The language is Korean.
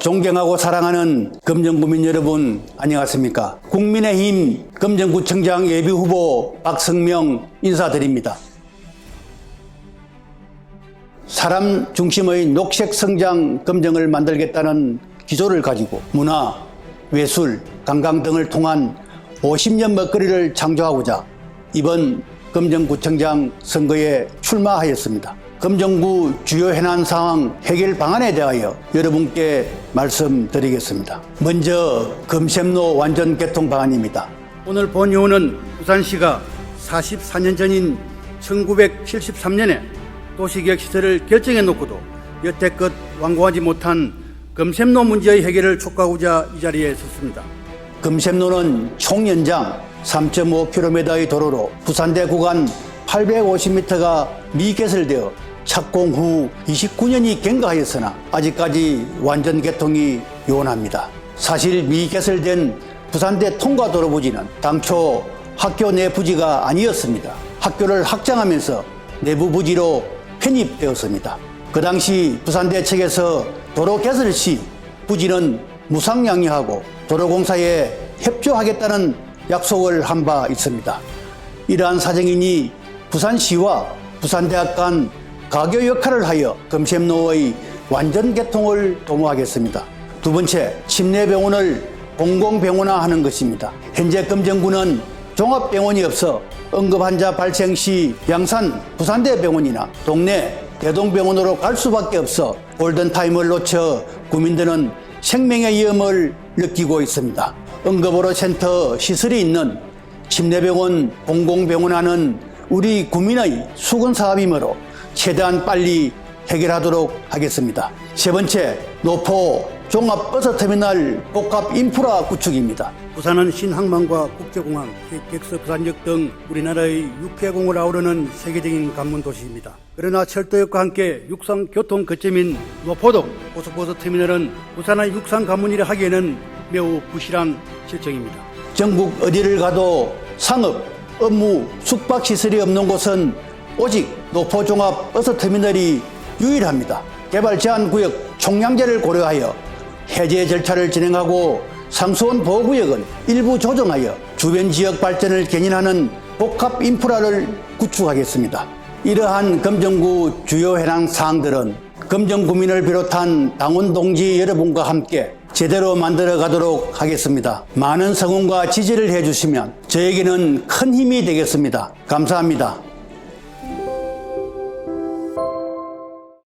존경하고 사랑하는 금정구민 여러분 안녕하십니까? 국민의힘 금정구청장 예비후보 박성명 인사드립니다. 사람 중심의 녹색 성장 검정을 만들겠다는 기조를 가지고 문화, 외술, 관광 등을 통한 50년 먹거리를 창조하고자 이번 검정구청장 선거에 출마하였습니다. 검정구 주요 해난 상황 해결 방안에 대하여 여러분께 말씀드리겠습니다. 먼저 금샘로 완전 개통 방안입니다. 오늘 본 요원은 부산시가 44년 전인 1973년에 도시계획 시설을 결정해 놓고도 여태껏 완공하지 못한 금샘로 문제의 해결을 촉구하고자 이 자리에 섰습니다. 금샘로는 총 연장 3.5km의 도로로 부산대 구간 850m가 미개설되어 착공 후 29년이 경과하였으나 아직까지 완전 개통이 요원합니다. 사실 미개설된 부산대 통과 도로 부지는 당초 학교 내 부지가 아니었습니다. 학교를 확장하면서 내부 부지로 편입되었습니다. 그 당시 부산대 측에서 도로 개설 시 부지는 무상양료하고 도로공사에 협조하겠다는 약속을 한 바 있습니다. 이러한 사정이니 부산시와 부산대학 간 가교 역할을 하여 금샘로의 완전 개통을 도모하겠습니다. 두 번째, 침례병원을 공공병원화하는 것입니다. 현재 금정구는 종합병원이 없어 응급환자 발생 시 양산 부산대병원이나 동네 대동병원으로 갈 수밖에 없어 골든타임을 놓쳐 구민들은 생명의 위험을 느끼고 있습니다. 응급의료 센터 시설이 있는 침례병원 공공병원화는 우리 구민의 수건 사업이므로 최대한 빨리 해결하도록 하겠습니다. 세 번째, 노포 종합버스터미널 복합 인프라 구축입니다. 부산은 신항만과 국제공항, 객서 부산역 등 우리나라의 육해공을 아우르는 세계적인 관문 도시입니다. 그러나 철도역과 함께 육상 교통 거점인 노포동 고속버스터미널은 부산의 육상 관문이라 하기에는 매우 부실한 실정입니다. 전국 어디를 가도 상업, 업무, 숙박 시설이 없는 곳은 오직 노포종합 버스터미널이 유일합니다. 개발 제한 구역 총량제를 고려하여 해제 절차를 진행하고 상수원 보호구역은 일부 조정하여 주변 지역 발전을 견인하는 복합 인프라를 구축하겠습니다. 이러한 금정구 주요 해당 사항들은 금정구민을 비롯한 당원 동지 여러분과 함께 제대로 만들어 가도록 하겠습니다. 많은 성원과 지지를 해주시면 저에게는 큰 힘이 되겠습니다. 감사합니다.